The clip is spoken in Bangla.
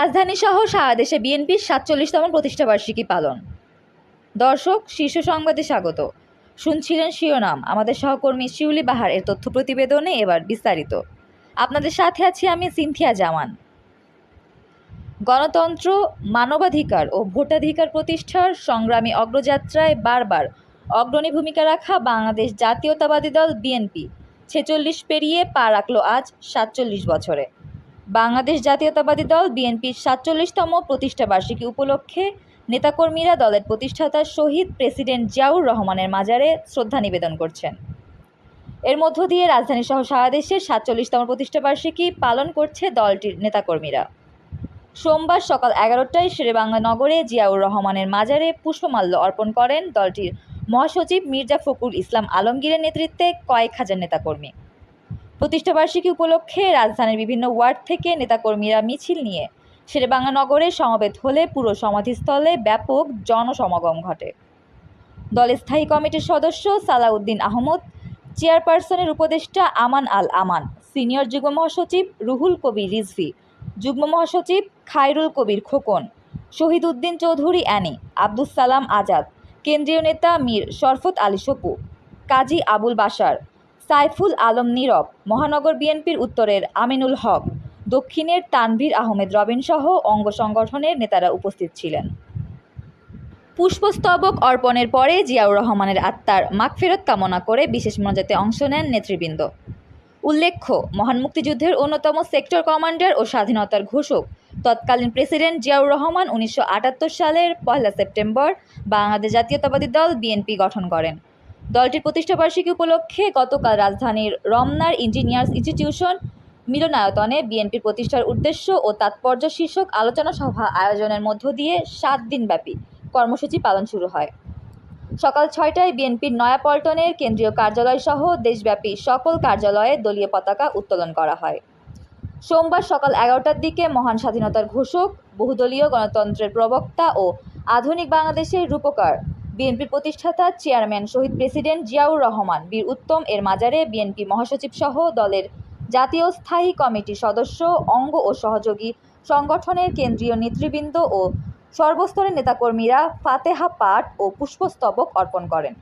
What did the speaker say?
রাজধানী সহ সারা দেশে বিএনপির সাতচল্লিশতম প্রতিষ্ঠাবার্ষিকী পালন। দর্শক, শীর্ষ সংবাদে স্বাগত। শুনছিলেন শিরোনাম। আমাদের সহকর্মী শিউলি বাহার এর তথ্য প্রতিবেদনে এবার বিস্তারিত। আপনাদের সাথে আছি আমি সিনথিয়া জামান। গণতন্ত্র, মানবাধিকার ও ভোটাধিকার প্রতিষ্ঠার সংগ্রামী অগ্রযাত্রায় বারবার অগ্রণী ভূমিকা রাখা বাংলাদেশ জাতীয়তাবাদী দল বিএনপি। ছেচল্লিশ পেরিয়ে পা রাখল আজ সাতচল্লিশ বছরে। বাংলাদেশ জাতীয়তাবাদী দল বিএনপির সাতচল্লিশতম প্রতিষ্ঠাবার্ষিকী উপলক্ষে নেতাকর্মীরা দলের প্রতিষ্ঠাতা শহীদ প্রেসিডেন্ট জিয়াউর রহমানের মাজারে শ্রদ্ধা নিবেদন করছেন। এর মধ্য দিয়ে রাজধানী সহ সারা দেশের সাতচল্লিশতম প্রতিষ্ঠাবার্ষিকী পালন করছে দলটির নেতাকর্মীরা। সোমবার সকাল এগারোটায় শেরেবাংলা নগরে জিয়াউর রহমানের মাজারে পুষ্পমাল্য অর্পণ করেন দলটির মহাসচিব মির্জা ফখরুল ইসলাম আলমগীরের নেতৃত্বে কয়েক হাজার নেতাকর্মী। প্রতিষ্ঠাবার্ষিকী উপলক্ষে রাজধানীর বিভিন্ন ওয়ার্ড থেকে নেতাকর্মীরা মিছিল নিয়ে শেরেবাংলা নগরে সমবেত হলে পুরো সমাধিস্থলে ব্যাপক জনসমাগম ঘটে। দলের স্থায়ী কমিটির সদস্য সালাউদ্দিন আহমদ, চেয়ারপারসনের উপদেষ্টা আমান আল আমান, সিনিয়র যুগ্ম মহাসচিব রুহুল কবির রিজভি, যুগ্ম মহাসচিব খায়রুল কবির খোকন, শহীদ উদ্দিন চৌধুরী অ্যানি, আব্দুস সালাম আজাদ, কেন্দ্রীয় নেতা মীর শরফত আলী সপু, কাজী আবুল বাশার সাইফুল আলম নীরব, মহানগর বিএনপির উত্তরের আমিনুল হক, দক্ষিণের তানভীর আহমেদ রবিন সহ অঙ্গ সংগঠনের নেতারা উপস্থিত ছিলেন। পুষ্পস্তবক অর্পণের পরে জিয়াউর রহমানের আত্মার মাগফেরত কামনা করে বিশেষ মোনাজাতে অংশ নেন নেতৃবৃন্দ। উল্লেখ্য, মহান মুক্তিযুদ্ধের অন্যতম সেক্টর কমান্ডার ও স্বাধীনতার ঘোষক, তৎকালীন প্রেসিডেন্ট জিয়াউর রহমান উনিশশো আটাত্তর সালের পয়লা সেপ্টেম্বর বাংলাদেশ জাতীয়তাবাদী দল বিএনপি গঠন করেন। দলটির প্রতিষ্ঠাবার্ষিকী উপলক্ষে গতকাল রাজধানীর রমনার ইঞ্জিনিয়ার্স ইনস্টিটিউশন মিলনায়তনে বিএনপির প্রতিষ্ঠার উদ্দেশ্য ও তাৎপর্য শীর্ষক আলোচনা সভা আয়োজনের মধ্য দিয়ে সাত দিনব্যাপী কর্মসূচি পালন শুরু হয়। সকাল ছয়টায় বিএনপির নয়াপল্টনের কেন্দ্রীয় কার্যালয় সহ দেশব্যাপী সকল কার্যালয়ে দলীয় পতাকা উত্তোলন করা হয়। সোমবার সকাল এগারোটার দিকে মহান স্বাধীনতার ঘোষক, বহুদলীয় গণতন্ত্রের প্রবক্তা ও আধুনিক বাংলাদেশের রূপকার বিএনপির প্রতিষ্ঠাতা চেয়ারম্যান শহীদ প্রেসিডেন্ট জিয়াউর রহমান, বীর উত্তম এর মাজারে বিএনপি মহাসচিব সহ দলের জাতীয় স্থায়ী কমিটির সদস্য, অঙ্গ ও সহযোগী সংগঠনের কেন্দ্রীয় নেতৃবৃন্দ ও সর্বস্তরের নেতাকর্মীরা ফাতেহা পাঠ ও পুষ্পস্তবক অর্পণ করেন।